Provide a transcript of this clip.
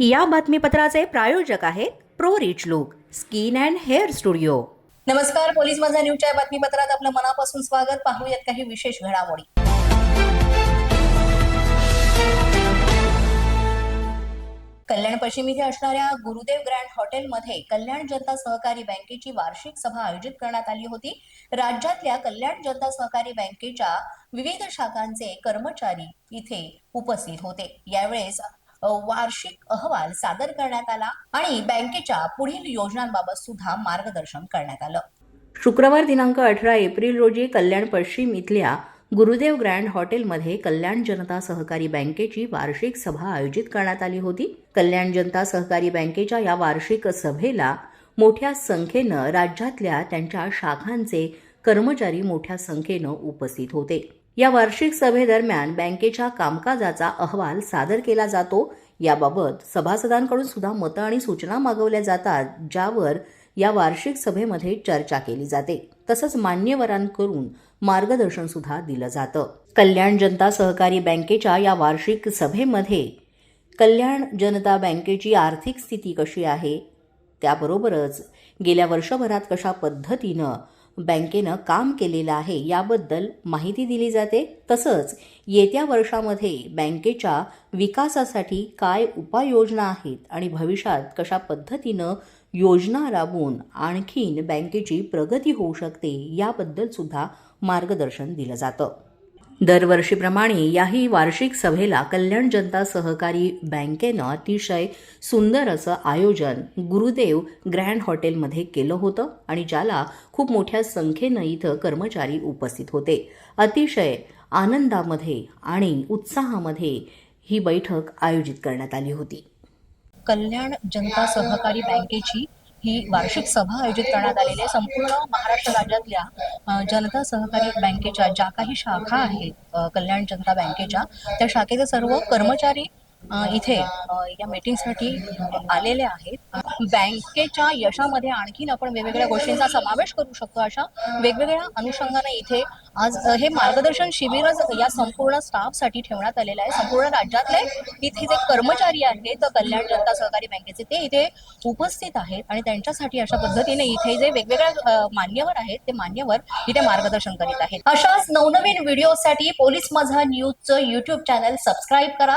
या बातमीपत्राचे प्रायोजक आहेत pro rich look skin and hair studio. नमस्कार पोलीस माझा न्यूजच्या बातमीपत्रात आपलं मनापासून स्वागत. पाहूयात काही विशेष घडामोडी. कल्याण पश्चिम इथे असणाऱ्या गुरुदेव ग्रँड हॉटेलमध्ये कल्याण जनता सहकारी बँकेची वार्षिक सभा आयोजित करण्यात आली होती. राज्यातल्या कल्याण जनता सहकारी बँकेच्या विविध शाखांचे कर्मचारी इथे उपस्थित होते. यावेळेस वार्षिक अहवाल सादर करण्यात आला आणि बँकेच्या पुढील योजनांबाबत सुद्धा मार्गदर्शन करण्यात आलं. शुक्रवार दिनांक अठरा एप्रिल रोजी कल्याण पश्चिम इथल्या गुरुदेव ग्रँड हॉटेलमध्ये कल्याण जनता सहकारी बँकेची वार्षिक सभा आयोजित करण्यात आली होती. कल्याण जनता सहकारी बँकेच्या या वार्षिक सभेला मोठ्या संख्येनं राज्यातल्या त्यांच्या शाखांचे कर्मचारी मोठ्या संख्येनं उपस्थित होते. या वार्षिक सभेदरम्यान बँकेच्या कामकाजाचा अहवाल सादर केला जातो. याबाबत सभासदांकडून सुद्धा मतं आणि सूचना मागवल्या जातात ज्यावर या वार्षिक सभेमध्ये चर्चा केली जाते. तसंच मान्यवरांकडून मार्गदर्शन सुद्धा दिलं जातं. कल्याण जनता सहकारी बँकेच्या या वार्षिक सभेमध्ये कल्याण जनता बँकेची आर्थिक स्थिती कशी आहे? त्याबरोबरच गेल्या वर्षभरात कशा पद्धतीनं बँकेनं काम केलेलं आहे याबद्दल माहिती दिली जाते. तसंच येत्या वर्षामध्ये बँकेच्या विकासासाठी काय उपाययोजना आहेत आणि भविष्यात कशा पद्धतीनं योजना राबवून आणखीन बँकेची प्रगती होऊ शकते याबद्दल सुद्धा मार्गदर्शन दिलं जातं. दरवर्षीप्रमाणे याही वार्षिक सभेला कल्याण जनता सहकारी बँकेनं अतिशय सुंदर असं आयोजन गुरुदेव ग्रँड हॉटेलमध्ये केलं होतं आणि ज्याला खूप मोठ्या संख्येनं इथं कर्मचारी उपस्थित होते. अतिशय आनंदामध्ये आणि उत्साहामध्ये ही बैठक आयोजित करण्यात आली होती. कल्याण जनता सहकारी बँकेची ही वार्षिक सभा आयोजित करण्यात आलेली आहे. संपूर्ण महाराष्ट्र राज्यातल्या जनता सहकारी बँकेच्या ज्या काही शाखा आहेत कल्याण जनता बँकेच्या त्या शाखेचे सर्व कर्मचारी इथे या मीटिंगसाठी आलेले आहेत. बँकेच्या यशामध्ये आणखीन आपण वेगवेगळ्या गोष्टींचा समावेश करू शकतो अशा वेगवेगळ्या अनुषंगाने इथे आज हे मार्गदर्शन शिबिरच या संपूर्ण स्टाफसाठी ठेवण्यात आलेलं आहे. संपूर्ण राज्यातले इथे जे कर्मचारी आहेत कल्याण जनता सहकारी बँकेचे ते इथे उपस्थित आहेत आणि त्यांच्यासाठी अशा पद्धतीने इथे जे वेगवेगळ्या मान्यवर आहेत ते मान्यवर इथे मार्गदर्शन करीत आहेत. अशाच नवनवीन व्हिडिओसाठी पोलीस माझा न्यूजचं युट्यूब चॅनल सबस्क्राईब करा.